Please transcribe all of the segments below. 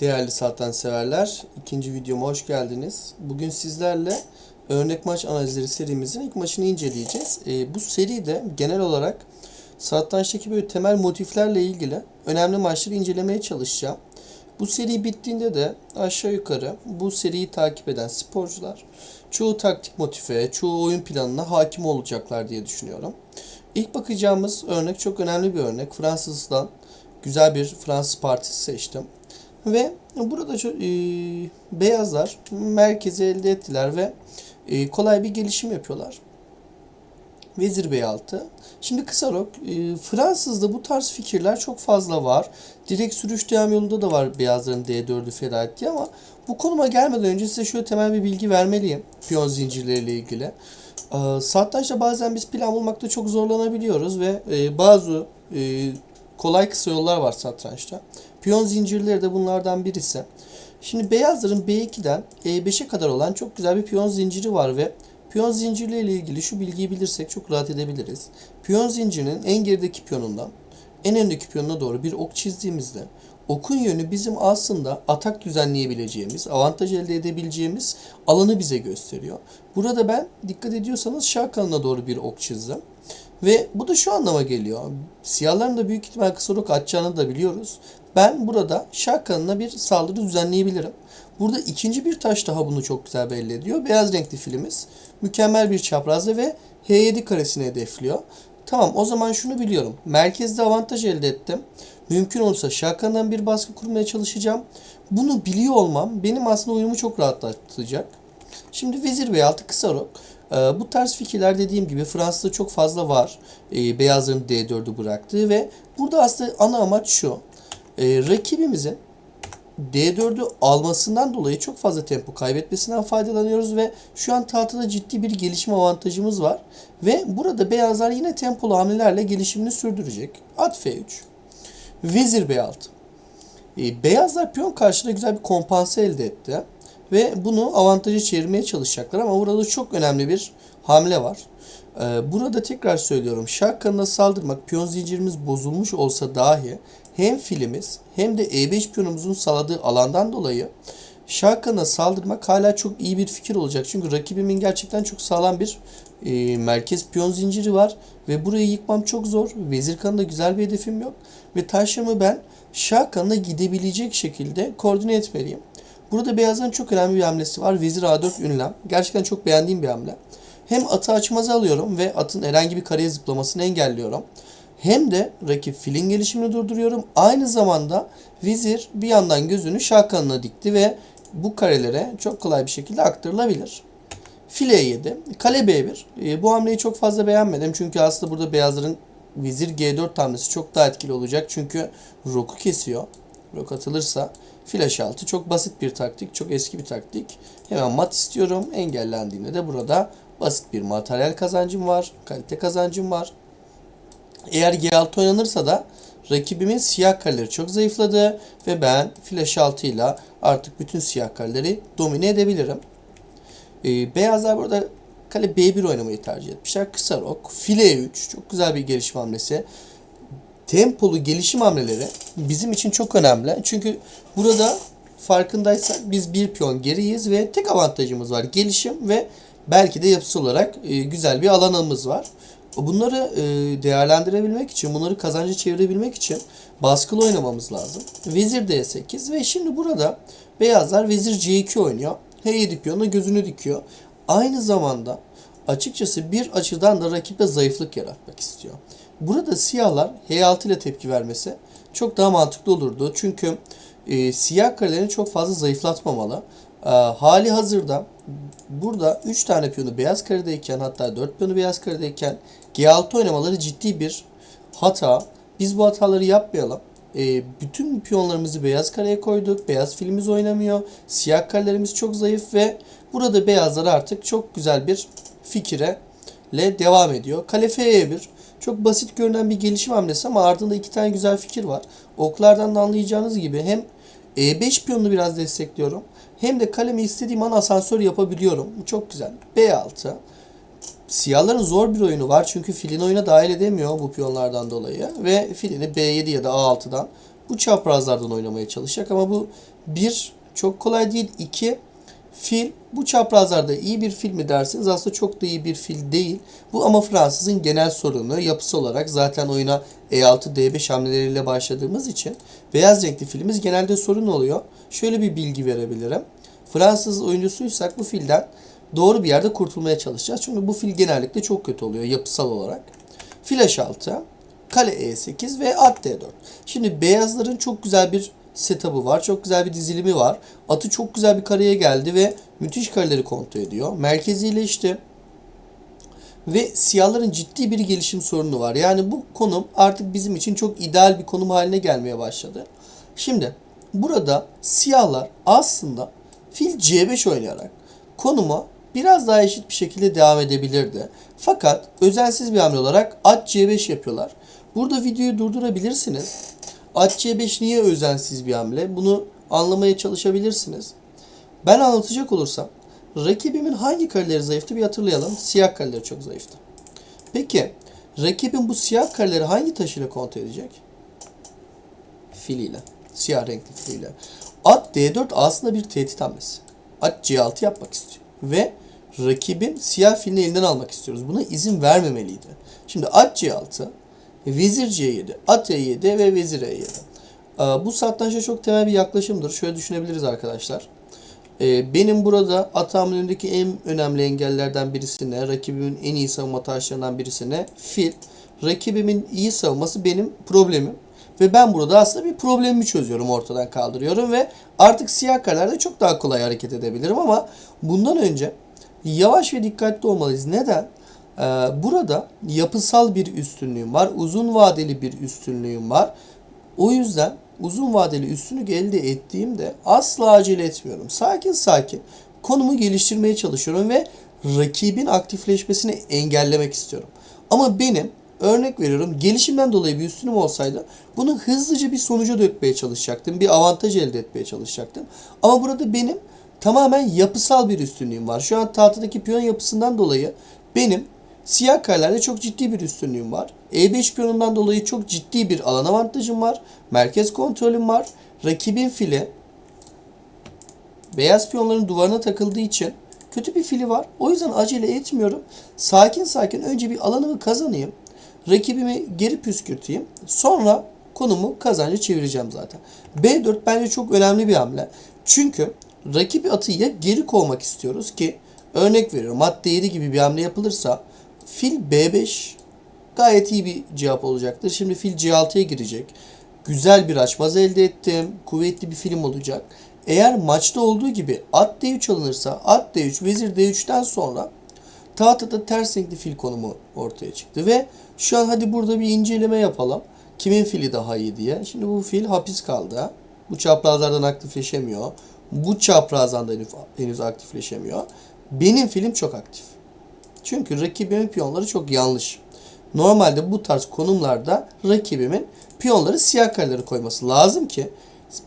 Değerli satranç severler, ikinci videoma hoş geldiniz. Bugün sizlerle örnek maç analizleri serimizin ilk maçını inceleyeceğiz. Ee, bu seride genel olarak satrançtaki böyle temel motiflerle ilgili önemli maçları incelemeye çalışacağım. Bu seri bittiğinde de aşağı yukarı bu seriyi takip eden sporcular çoğu taktik motife, çoğu oyun planına hakim olacaklar diye düşünüyorum. İlk bakacağımız örnek çok önemli bir örnek. Fransız'dan güzel bir Fransız partisi seçtim. Ve burada e, beyazlar merkezi elde ettiler ve e, kolay bir gelişim yapıyorlar. Vezir B6. Şimdi kısa rok. E, Fransız'da bu tarz fikirler çok fazla var. Direkt sürüş devam yolunda da var beyazların D4'ü feda ettiği ama bu konuma gelmeden önce size şöyle temel bir bilgi vermeliyim. Piyon zincirleriyle ilgili. E, satrançta bazen biz plan bulmakta çok zorlanabiliyoruz ve e, bazı e, kolay kısa yollar var satrançta. Piyon zincirleri de bunlardan birisi. Şimdi beyazların B2'den E5'e kadar olan çok güzel bir piyon zinciri var ve piyon zincirleriyle ilgili şu bilgiyi bilirsek çok rahat edebiliriz. Piyon zincirinin en gerideki piyonundan en öndeki piyonuna doğru bir ok çizdiğimizde okun yönü bizim aslında atak düzenleyebileceğimiz, avantaj elde edebileceğimiz alanı bize gösteriyor. Burada ben dikkat ediyorsanız şah kanına doğru bir ok çizdim. Ve bu da şu anlama geliyor. Siyahların da büyük ihtimal kısa rok atacağını da biliyoruz. Ben burada şah kanına bir saldırı düzenleyebilirim. Burada ikinci bir taş daha bunu çok güzel belli ediyor. Beyaz renkli filimiz mükemmel bir çaprazda ve H7 karesini hedefliyor. Tamam o zaman şunu biliyorum. Merkezde avantaj elde ettim. Mümkün olursa şah kanından bir baskı kurmaya çalışacağım. Bunu biliyor olmam benim aslında oyunumu çok rahatlatacak. Şimdi vezir B6 kısa rok. Ee, bu tarz fikirler dediğim gibi Fransa'da çok fazla var. Ee, beyazların D4'ü bıraktığı ve burada aslında ana amaç şu. Ee, rakibimizin D4'ü almasından dolayı çok fazla tempo kaybetmesinden faydalanıyoruz ve şu an tahtada ciddi bir gelişim avantajımız var. Ve burada beyazlar yine tempolu hamlelerle gelişimini sürdürecek. At F3. Vezir B6. Ee, beyazlar piyon karşısında güzel bir kompanse elde etti. Ve bunu avantajı çevirmeye çalışacaklar ama burada çok önemli bir hamle var. Ee, burada tekrar söylüyorum şah saldırmak piyon zincirimiz bozulmuş olsa dahi hem filimiz hem de E5 piyonumuzun sağladığı alandan dolayı şah kanına saldırmak hala çok iyi bir fikir olacak. Çünkü rakibimin gerçekten çok sağlam bir e, merkez piyon zinciri var ve burayı yıkmam çok zor. Vezir kanında güzel bir hedefim yok ve taşımı ben şah kanına gidebilecek şekilde koordine etmeliyim. Burada beyazların çok önemli bir hamlesi var. Vezir A4 ünlem. Gerçekten çok beğendiğim bir hamle. Hem atı açmazı alıyorum ve atın herhangi bir kareye zıplamasını engelliyorum. Hem de rakip filin gelişimini durduruyorum. Aynı zamanda vezir bir yandan gözünü şah kanına dikti ve bu karelere çok kolay bir şekilde aktarılabilir. File 7. Kale B1. E, bu hamleyi çok fazla beğenmedim. Çünkü aslında burada beyazların vezir G4 hamlesi çok daha etkili olacak. Çünkü roku kesiyor. Rok atılırsa flash altı çok basit bir taktik. Çok eski bir taktik. Hemen mat istiyorum. Engellendiğinde de burada basit bir materyal kazancım var. Kalite kazancım var. Eğer G6 oynanırsa da rakibimin siyah kareleri çok zayıfladı ve ben flash 6 ile artık bütün siyah kareleri domine edebilirim. Ee, beyazlar burada kale B1 oynamayı tercih etmişler. Kısa rok, file 3 çok güzel bir gelişim hamlesi. Tempolu gelişim hamleleri bizim için çok önemli. Çünkü burada farkındaysak biz bir piyon geriyiz ve tek avantajımız var gelişim ve belki de yapısı olarak e, güzel bir alanımız var. Bunları e, değerlendirebilmek için, bunları kazancı çevirebilmek için baskılı oynamamız lazım. Vezir D8 ve şimdi burada beyazlar vezir C2 oynuyor. H7 piyonuna gözünü dikiyor. Aynı zamanda açıkçası bir açıdan da rakibe zayıflık yaratmak istiyor. Burada siyahlar H6 ile tepki vermesi çok daha mantıklı olurdu. Çünkü e, siyah karelerini çok fazla zayıflatmamalı. E, hali hazırda burada 3 tane piyonu beyaz karedeyken hatta 4 piyonu beyaz karedeyken G6 oynamaları ciddi bir hata. Biz bu hataları yapmayalım. E, bütün piyonlarımızı beyaz kareye koyduk. Beyaz filimiz oynamıyor. Siyah karelerimiz çok zayıf ve burada beyazlar artık çok güzel bir fikire ile devam ediyor. Kale F1 çok basit görünen bir gelişim hamlesi ama ardında iki tane güzel fikir var. Oklardan da anlayacağınız gibi hem E5 piyonunu biraz destekliyorum. Hem de kalemi istediğim an asansör yapabiliyorum. Bu çok güzel. B6. Siyahların zor bir oyunu var çünkü filin oyuna dahil edemiyor bu piyonlardan dolayı. Ve filini B7 ya da A6'dan bu çaprazlardan oynamaya çalışacak ama bu bir çok kolay değil. İki fil bu çaprazlarda iyi bir fil mi dersiniz aslında çok da iyi bir fil değil. Bu ama Fransızın genel sorunu yapısı olarak zaten oyuna E E6 D5 hamleleriyle başladığımız için beyaz renkli filimiz genelde sorun oluyor. Şöyle bir bilgi verebilirim. Fransız oyuncusuysak bu filden doğru bir yerde kurtulmaya çalışacağız. Çünkü bu fil genellikle çok kötü oluyor yapısal olarak. Fil H6, kale E8 ve at D4. Şimdi beyazların çok güzel bir setup'ı var. Çok güzel bir dizilimi var. Atı çok güzel bir kareye geldi ve müthiş kareleri kontrol ediyor. Merkezileşti. Ve siyahların ciddi bir gelişim sorunu var. Yani bu konum artık bizim için çok ideal bir konum haline gelmeye başladı. Şimdi burada siyahlar aslında fil C5 oynayarak konuma biraz daha eşit bir şekilde devam edebilirdi. Fakat özensiz bir hamle olarak at C5 yapıyorlar. Burada videoyu durdurabilirsiniz. At C5 niye özensiz bir hamle? Bunu anlamaya çalışabilirsiniz. Ben anlatacak olursam rakibimin hangi kareleri zayıftı bir hatırlayalım. Siyah kareleri çok zayıftı. Peki rakibin bu siyah kareleri hangi taşıyla kontrol edecek? Filiyle. Siyah renkli filiyle. At D4 aslında bir tehdit hamlesi. At C6 yapmak istiyor. Ve rakibin siyah filini elinden almak istiyoruz. Buna izin vermemeliydi. Şimdi at C6, vezir C7, at E7 ve vezir E7. Ee, Bu satrançta çok temel bir yaklaşımdır. Şöyle düşünebiliriz arkadaşlar. Ee, Benim burada at hamlemdeki en önemli engellerden birisine, rakibimin en iyi savunma taşlarından birisine fil. Rakibimin iyi savunması benim problemim. Ve ben burada aslında bir problemimi çözüyorum, ortadan kaldırıyorum ve artık siyah karelerde çok daha kolay hareket edebilirim ama bundan önce yavaş ve dikkatli olmalıyız. Neden? Ee, burada yapısal bir üstünlüğüm var, uzun vadeli bir üstünlüğüm var. O yüzden uzun vadeli üstünlük elde ettiğimde asla acele etmiyorum. Sakin sakin konumu geliştirmeye çalışıyorum ve rakibin aktifleşmesini engellemek istiyorum. Ama benim örnek veriyorum gelişimden dolayı bir üstünüm olsaydı bunu hızlıca bir sonuca dökmeye çalışacaktım. Bir avantaj elde etmeye çalışacaktım. Ama burada benim tamamen yapısal bir üstünlüğüm var. Şu an tahtadaki piyon yapısından dolayı benim Siyah karelerde çok ciddi bir üstünlüğüm var. E5 piyonundan dolayı çok ciddi bir alan avantajım var. Merkez kontrolüm var. Rakibin fili beyaz piyonların duvarına takıldığı için kötü bir fili var. O yüzden acele etmiyorum. Sakin sakin önce bir alanımı kazanayım. Rakibimi geri püskürteyim. Sonra konumu kazancı çevireceğim zaten. B4 bence çok önemli bir hamle. Çünkü rakibi atı ya geri kovmak istiyoruz ki örnek veriyorum at değeri gibi bir hamle yapılırsa fil B5 gayet iyi bir cevap olacaktır. Şimdi fil C6'ya girecek. Güzel bir açmaz elde ettim. Kuvvetli bir film olacak. Eğer maçta olduğu gibi at D3 alınırsa at D3, vezir D3'ten sonra tahtada ters renkli fil konumu ortaya çıktı. Ve şu an hadi burada bir inceleme yapalım. Kimin fili daha iyi diye. Şimdi bu fil hapis kaldı. Bu çaprazlardan aktifleşemiyor. Bu çaprazdan da henüz, aktifleşemiyor. Benim filim çok aktif. Çünkü rakibimin piyonları çok yanlış. Normalde bu tarz konumlarda rakibimin piyonları siyah kareleri koyması lazım ki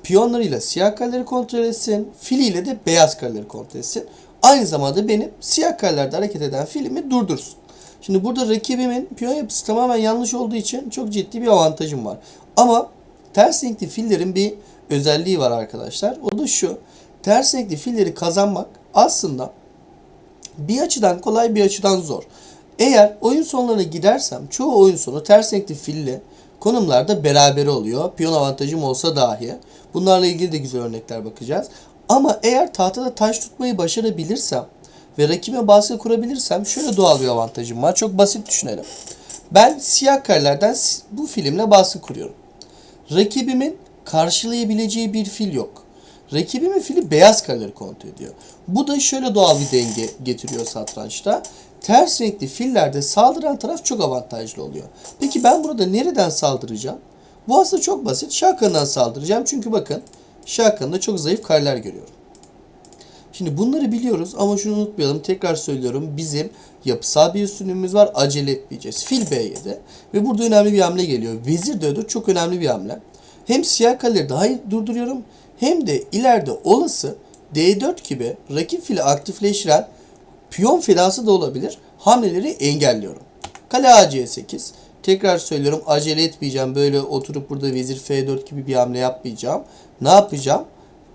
piyonlarıyla siyah kareleri kontrol etsin, filiyle de beyaz kareleri kontrol etsin. Aynı zamanda benim siyah karelerde hareket eden filimi durdursun. Şimdi burada rakibimin piyon yapısı tamamen yanlış olduğu için çok ciddi bir avantajım var. Ama ters renkli fillerin bir özelliği var arkadaşlar. O da şu. Ters renkli filleri kazanmak aslında bir açıdan kolay bir açıdan zor. Eğer oyun sonlarına gidersem çoğu oyun sonu ters renkli fille konumlarda beraber oluyor. Piyon avantajım olsa dahi. Bunlarla ilgili de güzel örnekler bakacağız. Ama eğer tahtada taş tutmayı başarabilirsem ve rakibe baskı kurabilirsem şöyle doğal bir avantajım var. Çok basit düşünelim. Ben siyah karelerden bu filmle baskı kuruyorum. Rakibimin karşılayabileceği bir fil yok. Rakibimin fili beyaz kareleri kontrol ediyor. Bu da şöyle doğal bir denge getiriyor satrançta. Ters renkli fillerde saldıran taraf çok avantajlı oluyor. Peki ben burada nereden saldıracağım? Bu aslında çok basit. Şahkan'dan saldıracağım. Çünkü bakın Şahkan'da çok zayıf kareler görüyorum. Şimdi bunları biliyoruz ama şunu unutmayalım. Tekrar söylüyorum. Bizim yapısal bir üstünlüğümüz var. Acele etmeyeceğiz. Fil B7 ve burada önemli bir hamle geliyor. Vezir D4 çok önemli bir hamle. Hem siyah kaleleri daha iyi durduruyorum hem de ileride olası D4 gibi rakip fili aktifleştiren piyon filası da olabilir. Hamleleri engelliyorum. Kale A C8, Tekrar söylüyorum acele etmeyeceğim. Böyle oturup burada vezir F4 gibi bir hamle yapmayacağım. Ne yapacağım?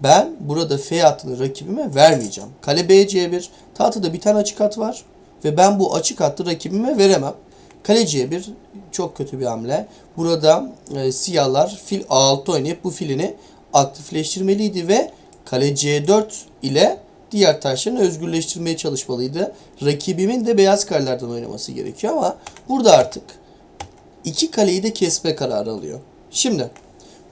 Ben burada F hattını rakibime vermeyeceğim. Kale B C1. Tahtada bir tane açık hat var. Ve ben bu açık hattı rakibime veremem. Kale C1 çok kötü bir hamle. Burada e, siyahlar fil A6 oynayıp bu filini aktifleştirmeliydi ve kale C4 ile diğer taşlarını özgürleştirmeye çalışmalıydı. Rakibimin de beyaz kalelerden oynaması gerekiyor ama burada artık iki kaleyi de kesme kararı alıyor. Şimdi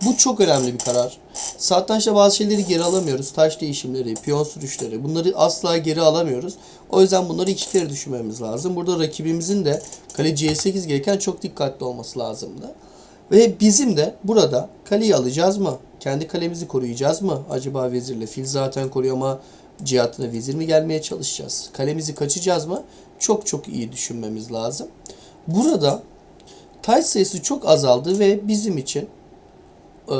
bu çok önemli bir karar. Satrançta bazı şeyleri geri alamıyoruz. Taş değişimleri, piyon sürüşleri bunları asla geri alamıyoruz. O yüzden bunları iki kere düşünmemiz lazım. Burada rakibimizin de kale C8 gereken çok dikkatli olması lazımdı. Ve bizim de burada kaleyi alacağız mı? Kendi kalemizi koruyacağız mı? Acaba vezirle fil zaten koruyor ama cihatına vezir mi gelmeye çalışacağız? Kalemizi kaçacağız mı? Çok çok iyi düşünmemiz lazım. Burada taş sayısı çok azaldı ve bizim için e,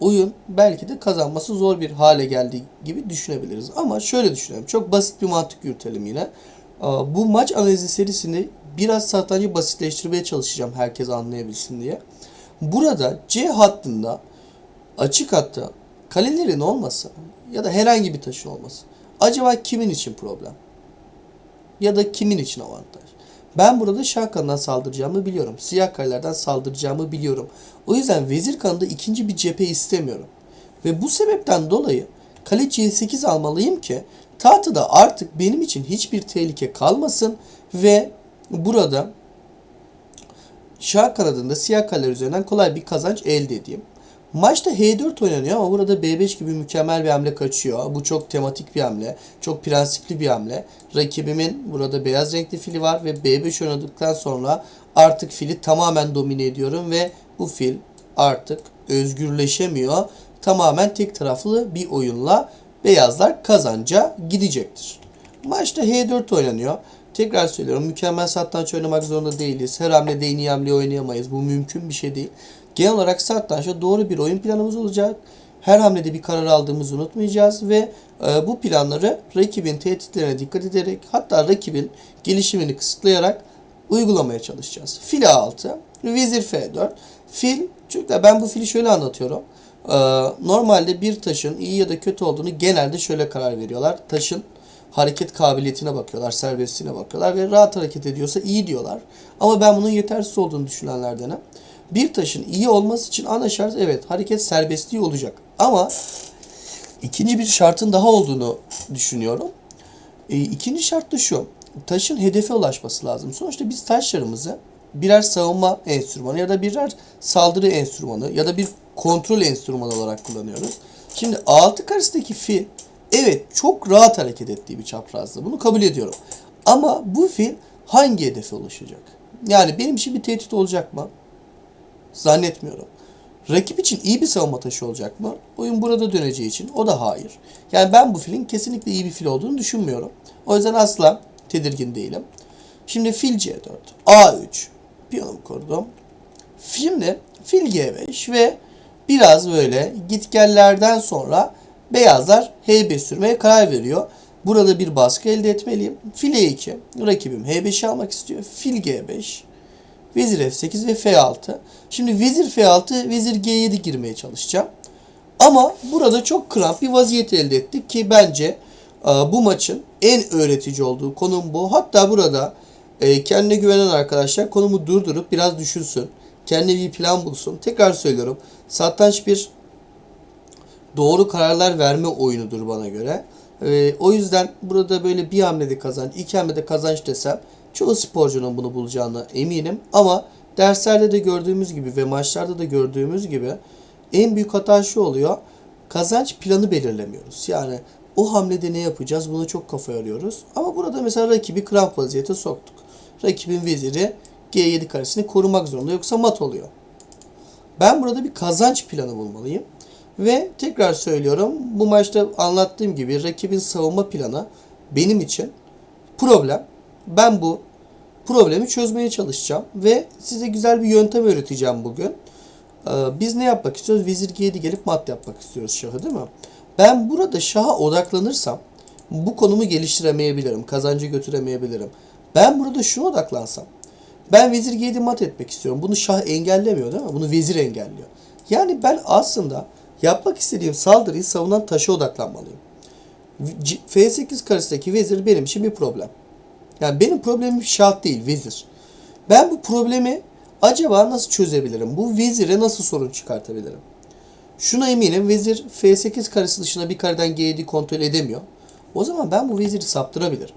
oyun belki de kazanması zor bir hale geldi gibi düşünebiliriz. Ama şöyle düşünelim. Çok basit bir mantık yürütelim yine. E, bu maç analizi serisini biraz satrancı basitleştirmeye çalışacağım herkes anlayabilsin diye. Burada C hattında açık hatta kalelerin olması ya da herhangi bir taşın olması acaba kimin için problem? Ya da kimin için avantaj? Ben burada şah kanından saldıracağımı biliyorum. Siyah kalelerden saldıracağımı biliyorum. O yüzden vezir kanında ikinci bir cephe istemiyorum. Ve bu sebepten dolayı kale C8 almalıyım ki tahtada artık benim için hiçbir tehlike kalmasın ve burada şah kanadında siyah kaleler üzerinden kolay bir kazanç elde edeyim. Maçta H4 oynanıyor ama burada B5 gibi mükemmel bir hamle kaçıyor. Bu çok tematik bir hamle. Çok prensipli bir hamle. Rakibimin burada beyaz renkli fili var ve B5 oynadıktan sonra artık fili tamamen domine ediyorum ve bu fil artık özgürleşemiyor. Tamamen tek taraflı bir oyunla beyazlar kazanca gidecektir. Maçta H4 oynanıyor. Tekrar söylüyorum mükemmel satranç oynamak zorunda değiliz. Her hamlede en iyi hamleyi oynayamayız. Bu mümkün bir şey değil. Genel olarak satrançta doğru bir oyun planımız olacak. Her hamlede bir karar aldığımızı unutmayacağız ve e, bu planları rakibin tehditlerine dikkat ederek hatta rakibin gelişimini kısıtlayarak uygulamaya çalışacağız. Fil A6, vezir F4. Fil, çünkü ben bu fili şöyle anlatıyorum. E, normalde bir taşın iyi ya da kötü olduğunu genelde şöyle karar veriyorlar. Taşın hareket kabiliyetine bakıyorlar, serbestliğine bakıyorlar ve rahat hareket ediyorsa iyi diyorlar. Ama ben bunun yetersiz olduğunu düşünenlerdenim. Bir taşın iyi olması için ana şart evet hareket serbestliği olacak. Ama ikinci bir şartın daha olduğunu düşünüyorum. E, ikinci şart da şu. Taşın hedefe ulaşması lazım. Sonuçta biz taşlarımızı birer savunma enstrümanı ya da birer saldırı enstrümanı ya da bir kontrol enstrümanı olarak kullanıyoruz. Şimdi A6 karşısındaki fil evet çok rahat hareket ettiği bir çaprazda. Bunu kabul ediyorum. Ama bu fil hangi hedefe ulaşacak? Yani benim için bir tehdit olacak mı? Zannetmiyorum. Rakip için iyi bir savunma taşı olacak mı? Oyun burada döneceği için o da hayır. Yani ben bu filin kesinlikle iyi bir fil olduğunu düşünmüyorum. O yüzden asla tedirgin değilim. Şimdi fil C4, A3, piyonumu kurdum. Şimdi fil G5 ve biraz böyle gitgellerden sonra beyazlar H5 sürmeye karar veriyor. Burada bir baskı elde etmeliyim. Fil E2, rakibim H5'i almak istiyor. Fil G5, Vezir F8 ve F6. Şimdi vezir F6, vezir G7 girmeye çalışacağım. Ama burada çok kramp bir vaziyet elde ettik ki bence e, bu maçın en öğretici olduğu konum bu. Hatta burada e, kendine güvenen arkadaşlar konumu durdurup biraz düşünsün. Kendine bir plan bulsun. Tekrar söylüyorum. Satranç bir doğru kararlar verme oyunudur bana göre. E, o yüzden burada böyle bir hamlede kazanç, iki hamlede kazanç desem çoğu sporcunun bunu bulacağına eminim. Ama derslerde de gördüğümüz gibi ve maçlarda da gördüğümüz gibi en büyük hata şu oluyor. Kazanç planı belirlemiyoruz. Yani o hamlede ne yapacağız bunu çok kafa yoruyoruz. Ama burada mesela rakibi kramp vaziyete soktuk. Rakibin veziri G7 karesini korumak zorunda yoksa mat oluyor. Ben burada bir kazanç planı bulmalıyım. Ve tekrar söylüyorum bu maçta anlattığım gibi rakibin savunma planı benim için problem. Ben bu problemi çözmeye çalışacağım ve size güzel bir yöntem öğreteceğim bugün. Ee, biz ne yapmak istiyoruz? Vezir G7 gelip mat yapmak istiyoruz şahı değil mi? Ben burada şaha odaklanırsam bu konumu geliştiremeyebilirim. Kazancı götüremeyebilirim. Ben burada şuna odaklansam. Ben vezir G7 mat etmek istiyorum. Bunu şah engellemiyor değil mi? Bunu vezir engelliyor. Yani ben aslında yapmak istediğim saldırıyı savunan taşa odaklanmalıyım. C- F8 karşısındaki vezir benim için bir problem. Yani benim problemim şah değil, vezir. Ben bu problemi acaba nasıl çözebilirim? Bu vezire nasıl sorun çıkartabilirim? Şuna eminim vezir F8 karesi dışında bir kareden G7 kontrol edemiyor. O zaman ben bu veziri saptırabilirim.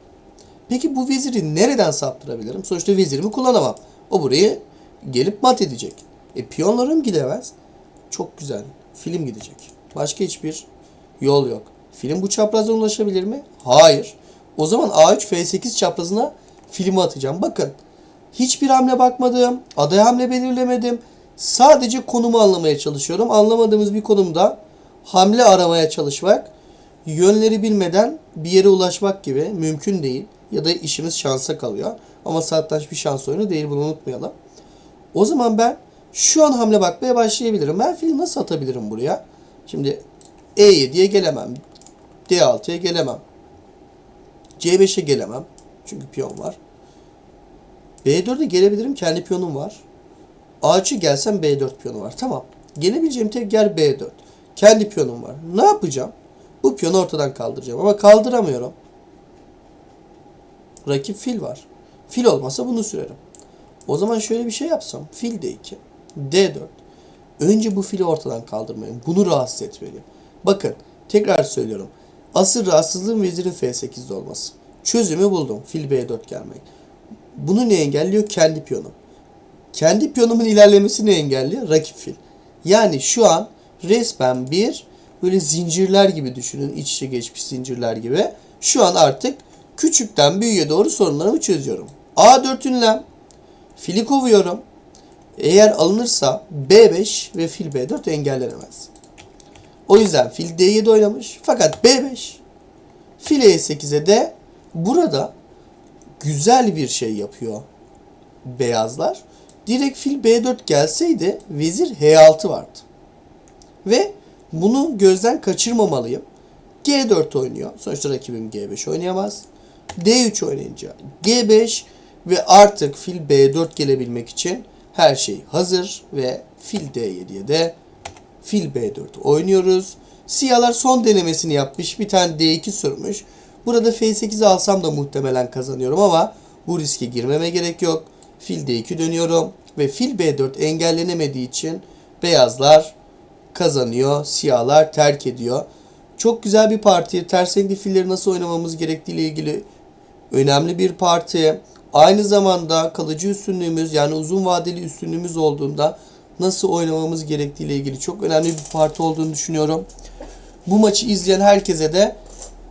Peki bu veziri nereden saptırabilirim? Sonuçta vezirimi kullanamam. O burayı gelip mat edecek. E piyonlarım gidemez. Çok güzel. Film gidecek. Başka hiçbir yol yok. Film bu çaprazdan ulaşabilir mi? Hayır. O zaman A3 F8 çaprazına filmi atacağım. Bakın. Hiçbir hamle bakmadım. Aday hamle belirlemedim. Sadece konumu anlamaya çalışıyorum. Anlamadığımız bir konumda hamle aramaya çalışmak, yönleri bilmeden bir yere ulaşmak gibi mümkün değil. Ya da işimiz şansa kalıyor. Ama satranç bir şans oyunu değil bunu unutmayalım. O zaman ben şu an hamle bakmaya başlayabilirim. Ben fili nasıl atabilirim buraya? Şimdi E7'ye gelemem. D6'ya gelemem. C5'e gelemem. Çünkü piyon var. B4'e gelebilirim. Kendi piyonum var. A3'e gelsem B4 piyonu var. Tamam. Gelebileceğim tek yer B4. Kendi piyonum var. Ne yapacağım? Bu piyonu ortadan kaldıracağım. Ama kaldıramıyorum. Rakip fil var. Fil olmasa bunu sürerim. O zaman şöyle bir şey yapsam. Fil D2. D4. Önce bu fili ortadan kaldırmayın. Bunu rahatsız etmeliyim. Bakın tekrar söylüyorum. Asıl rahatsızlığım vezirin F8'de olması. Çözümü buldum. Fil B4 gelmek. Bunu ne engelliyor? Kendi piyonum. Kendi piyonumun ilerlemesini engelliyor rakip fil. Yani şu an resmen bir böyle zincirler gibi düşünün. iç içe geçmiş zincirler gibi. Şu an artık küçükten büyüğe doğru sorunlarımı çözüyorum. A4 ünlem. Fili kovuyorum. Eğer alınırsa B5 ve fil B4 engellenemez. O yüzden fil D7 oynamış. Fakat B5 fil E8'e de burada güzel bir şey yapıyor beyazlar. Direkt fil B4 gelseydi vezir H6 vardı. Ve bunu gözden kaçırmamalıyım. G4 oynuyor. Sonuçta rakibim G5 oynayamaz. D3 oynayınca G5 ve artık fil B4 gelebilmek için her şey hazır ve fil D7'ye de fil B4 oynuyoruz. Siyahlar son denemesini yapmış. Bir tane D2 sürmüş. Burada F8 alsam da muhtemelen kazanıyorum ama bu riske girmeme gerek yok. Fil D2 dönüyorum ve fil B4 engellenemediği için beyazlar kazanıyor, siyahlar terk ediyor. Çok güzel bir parti. Ters renkli filleri nasıl oynamamız gerektiği ile ilgili önemli bir parti. Aynı zamanda kalıcı üstünlüğümüz yani uzun vadeli üstünlüğümüz olduğunda nasıl oynamamız gerektiği ile ilgili çok önemli bir parti olduğunu düşünüyorum. Bu maçı izleyen herkese de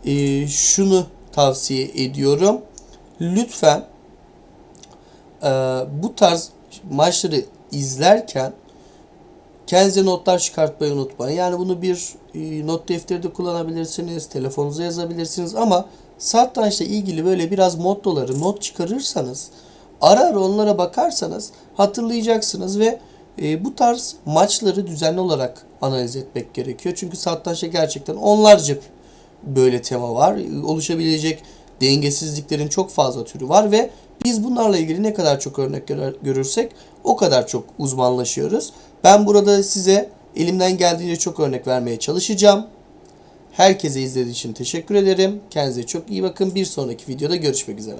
e, şunu tavsiye ediyorum. Lütfen e, bu tarz maçları izlerken kendinize notlar çıkartmayı unutmayın. Yani bunu bir e, not defteri de kullanabilirsiniz, telefonunuza yazabilirsiniz ama satrançla ilgili böyle biraz mottoları not çıkarırsanız, ara ara onlara bakarsanız hatırlayacaksınız ve e, bu tarz maçları düzenli olarak analiz etmek gerekiyor. Çünkü satrançta gerçekten onlarca böyle tema var. Oluşabilecek dengesizliklerin çok fazla türü var ve biz bunlarla ilgili ne kadar çok örnek görürsek o kadar çok uzmanlaşıyoruz. Ben burada size elimden geldiğince çok örnek vermeye çalışacağım. Herkese izlediği için teşekkür ederim. Kendinize çok iyi bakın. Bir sonraki videoda görüşmek üzere.